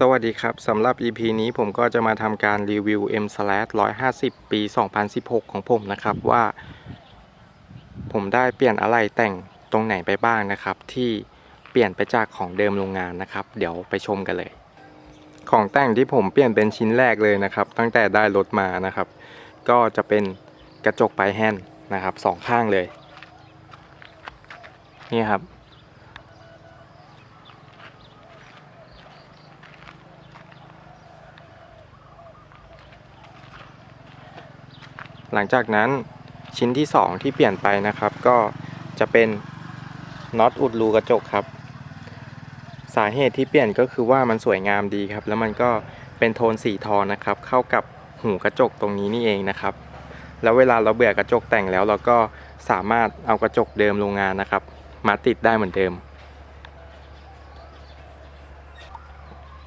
สวัสดีครับสำหรับ EP นี้ผมก็จะมาทำการรีวิว M slash 150 ปี 2016 ของผมนะครับว่า ผมได้เปลี่ยนอะไรแต่งตรงไหนไปบ้างนะครับ ที่เปลี่ยนไปจากของเดิมโรงงานนะครับ เดี๋ยวไปชมกันเลย ของแต่งที่ผมเปลี่ยนเป็นชิ้นแรกเลยนะครับ ตั้งแต่ได้รถมานะครับ ก็จะเป็นกระจกปลายแฮนด์นะครับสองข้างเลย นี่ครับ หลังจากนั้นชิ้นที่ 2 ที่เปลี่ยนไปนะครับ ก็จะเป็นน็อตอุดรูกระจกครับ สาเหตุที่เปลี่ยนก็คือว่ามันสวยงามดีครับ แล้วมันก็เป็นโทนสีทองนะครับ เข้ากับหูกระจกตรงนี้นี่เองนะครับ แล้วเวลาเราเบื่อกระจกแต่งแล้วเราก็สามารถเอากระจกเดิมโรงงานนะครับ มาติดได้เหมือนเดิม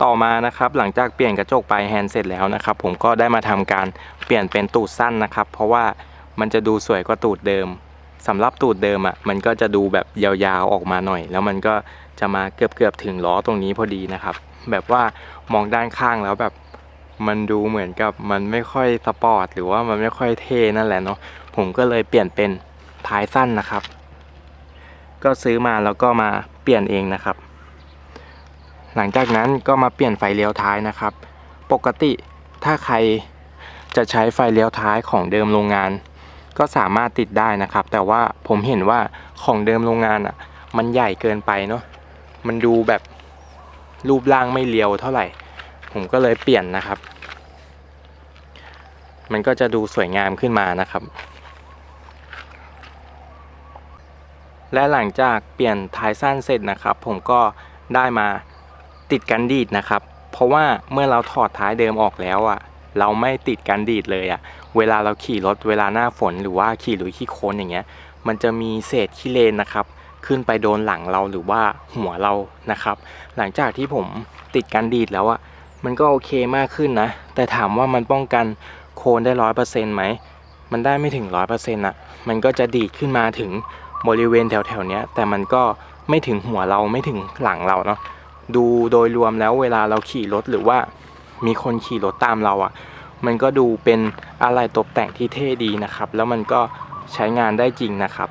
ต่อมานะครับหลังจากเปลี่ยนกระจกปลายแฮนด์เสร็จแล้วนะครับ ผมก็ได้มาทำการเปลี่ยนเป็นตูดสั้นนะครับ เพราะว่ามันจะดูสวยกว่าตูดเดิมสำหรับตูดเดิมอะมันก็จะดูแบบยาวๆออกมาหน่อย แล้วมันก็จะมาเกือบๆถึงล้อตรงนี้พอดีนะครับ แบบว่ามองด้านข้างแล้วแบบมันดูเหมือนกับมันไม่ค่อยสปอร์ตหรือว่ามันไม่ค่อยเท่นั่นแหละเนาะผมก็เลยเปลี่ยนเป็นท้ายสั้นนะครับ ก็ซื้อมาแล้วก็มาเปลี่ยนเองนะครับ หลังจากนั้นก็มาเปลี่ยนไฟเลี้ยวท้ายนะครับ ปกติถ้าใครจะใช้ไฟเลี้ยวท้ายของเดิมโรงงาน ก็สามารถติดได้นะครับ แต่ว่าผมเห็นว่าของเดิมโรงงานอะ มันใหญ่เกินไปเนาะมันดูแบบรูปร่างไม่เรียวเท่าไหร่ ผมก็เลยเปลี่ยนนะครับ มันก็จะดูสวยงามขึ้นมานะครับ และหลังจากเปลี่ยนท้ายสั้นเสร็จนะครับ ผมก็ได้มา ติดกันดีดนะครับ เพราะว่าเมื่อเราถอดท้ายเดิมออกแล้วอะ เราไม่ติดกันดีดเลยอะ เวลาเราขี่รถเวลาหน้าฝนหรือว่าขี่หรือขี่โคนอย่างเงี้ย มันจะมีเศษขี้เลนนะครับ ขึ้นไปโดนหลังเราหรือว่าหัวเรานะครับ หลังจากที่ผมติดกันดีดแล้วอะ มันก็โอเคมากขึ้นนะ แต่ถามว่ามันป้องกันโคนได้ร้อยเปอร์เซ็นต์ไหม มันได้ไม่ถึงร้อยเปอร์เซ็นต์อะ มันก็จะดีดขึ้นมาถึงบริเวณแถวๆเนี้ยแต่มันก็ไม่ถึงหัวเราไม่ถึงหลังเราเนาะ ดูโดยรวมแล้วเวลาเราขี่รถหรือว่ามีคนขี่รถตามเราอะ่ะ มันก็ดูเป็นอะไรตกแต่งที่เท่ดีนะครับ แล้วมันก็ใช้งานได้จริงนะครับ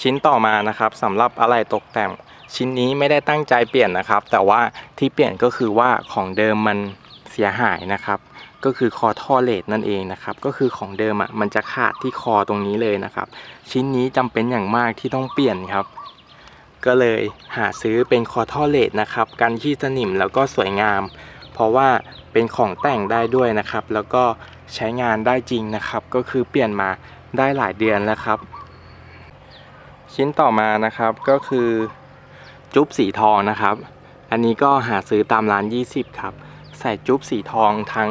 ชิ้นต่อมานะครับสำหรับอะไรตกแต่งชิ้นนี้ไม่ได้ตั้งใจเปลี่ยนนะครับ แต่ว่าที่เปลี่ยนก็คือว่าของเดิมมันเสียหายนะครับ ก็คือคอท่อเลดนั่นเองนะครับ ก็คือของเดิมอะมันจะขาดที่คอตรงนี้เลยนะครับ ชิ้นนี้จำเป็นอย่างมากที่ต้องเปลี่ยนครับ ก็เลยหาซื้อเป็นคอท่อเลดนะครับ กันขี้สนิมแล้วก็สวยงาม เพราะว่าเป็นของแต่งได้ด้วยนะครับ แล้วก็ใช้งานได้จริงนะครับ ก็คือเปลี่ยนมาได้หลายเดือนแล้วครับ ชิ้นต่อมานะครับก็คือจุ๊บสีทองนะครับ อันนี้ก็หาซื้อตามร้าน 20 ครับ ใส่จุ๊บสีทองทั้ง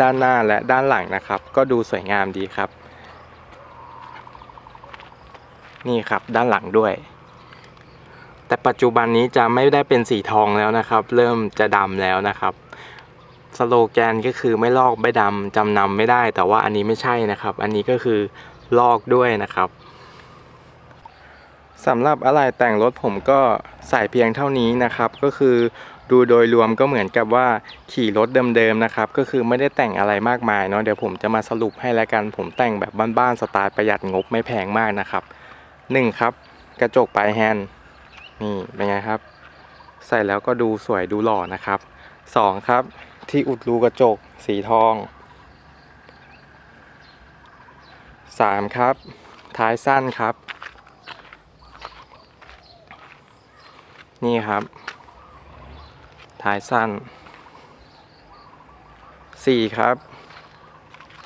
ด้านหน้าและด้านหลังนะครับ ก็ดูสวยงามดีครับ นี่ครับด้านหลังด้วย แต่ปัจจุบันนี้จะไม่ได้เป็นสีทองแล้วนะครับ เริ่มจะดำแล้วนะครับ สโลแกนก็คือไม่ลอกไม่ดำจำนำไม่ได้ แต่ว่าอันนี้ไม่ใช่นะครับ อันนี้ก็คือลอกด้วยนะครับสำหรับอะไรแต่งรถผมก็ใส่เพียงเท่านี้นะครับ ก็คือดูโดยรวมก็เหมือนกับว่าขี่รถเดิมๆนะครับ ก็คือไม่ได้แต่งอะไรมากมายเนาะเดี๋ยวผมจะมาสรุปให้แล้วกัน ผมแต่งแบบบ้านๆสไตล์ประหยัดงบไม่แพงมากนะครับหนึ่งครับ กระจกปลายแฮนด์ นี่เป็นไงครับ ใส่แล้วก็ดูสวยดูหล่อนะครับสองครับ ที่อุดรูกระจกสีทองสามครับ ท้ายสั้นครับ นี่ครับ ท้ายสั้นสี่ครับ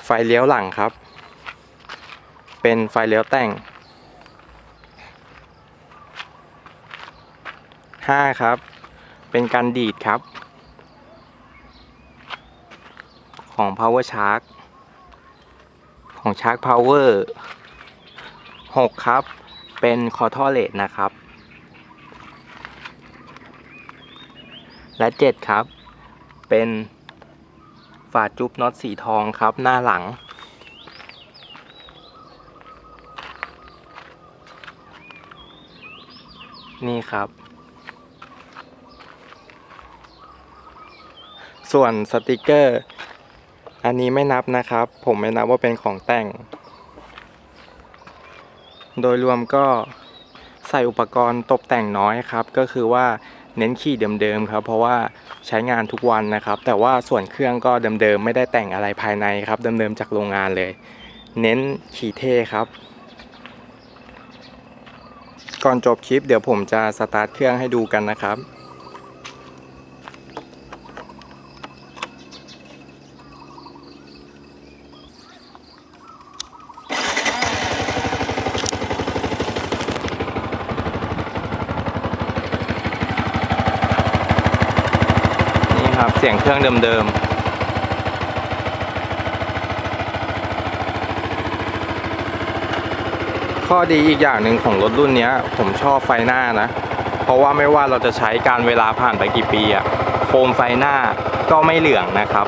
ไฟเลี้ยวหลังครับ เป็นไฟเลี้ยวแต่ง ห้าครับ เป็นการดีดครับ ของ Power Shark ของ Shark Power หกครับ เป็นคอท่อเลดนะครับ และเจ็ดครับ เป็นฝาจุ๊บน็อตสีทองครับ หน้าหลังนี่ครับ ส่วนสติกเกอร์ อันนี้ไม่นับนะครับ ผมไม่นับว่าเป็นของแต่ง โดยรวมก็ใส่อุปกรณ์ตกแต่งน้อยครับ ก็คือว่าเน้นขี่เดิมๆครับ เพราะว่าใช้งานทุกวันนะครับ แต่ว่าส่วนเครื่องก็เดิมๆไม่ได้แต่งอะไรภายในครับเดิมๆจากโรงงานเลย เน้นขี่เท่ครับ ก่อนจบคลิปเดี๋ยวผมจะสตาร์ทเครื่องให้ดูกันนะครับ สียงเครื่องเดิมๆข้อดีอีกอย่างหนึ่งของรถรุ่นนี้ผมชอบไฟหน้านะ เพราะว่าไม่ว่าเราจะใช้การเวลาผ่านไปกี่ปีอะโคมไฟหน้าก็ไม่เหลืองนะครับ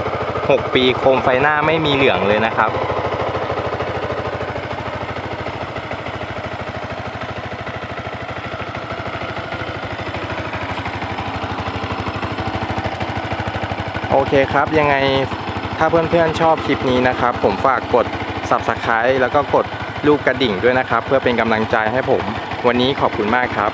6 ปีโคมไฟหน้าไม่มีเหลืองเลยนะครับ โอเคครับ ยังไงถ้าเพื่อนๆชอบคลิปนี้นะครับ ผมฝากกด Subscribe แล้วก็กดรูปกระดิ่งด้วยนะครับ เพื่อเป็นกำลังใจให้ผม วันนี้ขอบคุณมากครับ